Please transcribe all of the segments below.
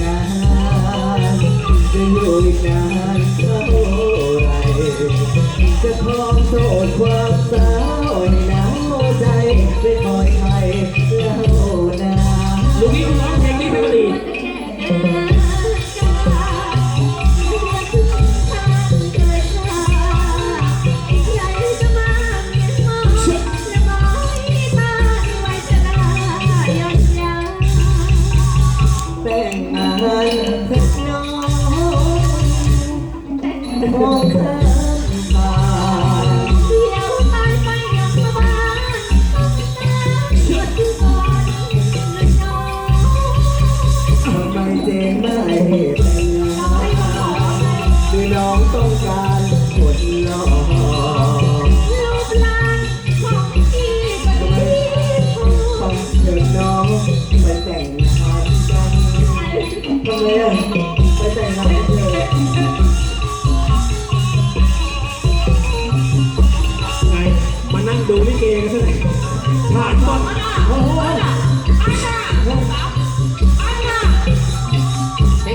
งานจะอยู่อีกนานเท่าไหรจะครองโสดความสาวให้หนาวใจไปคอยใครเล่านาลูกนี้คุณร้องเพลงนี้ให้มาดี งงานเพ็น้องมองข้า ไปแต่งงานกันเถอะไงมานั่งดูลิเกกันซะหน่อยผ่านบอลโอ้โหแต่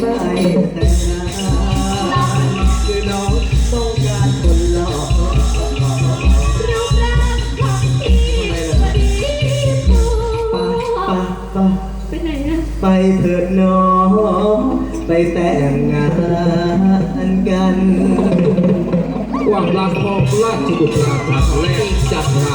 ไม่แต่งงานคือน้องต้องการคนหล่อปะปะปะไปไหนอะไปเถิดน้อง ไปแต่งงานกันกว่างลาสมองราชบุตรลาภาแรกจัดหา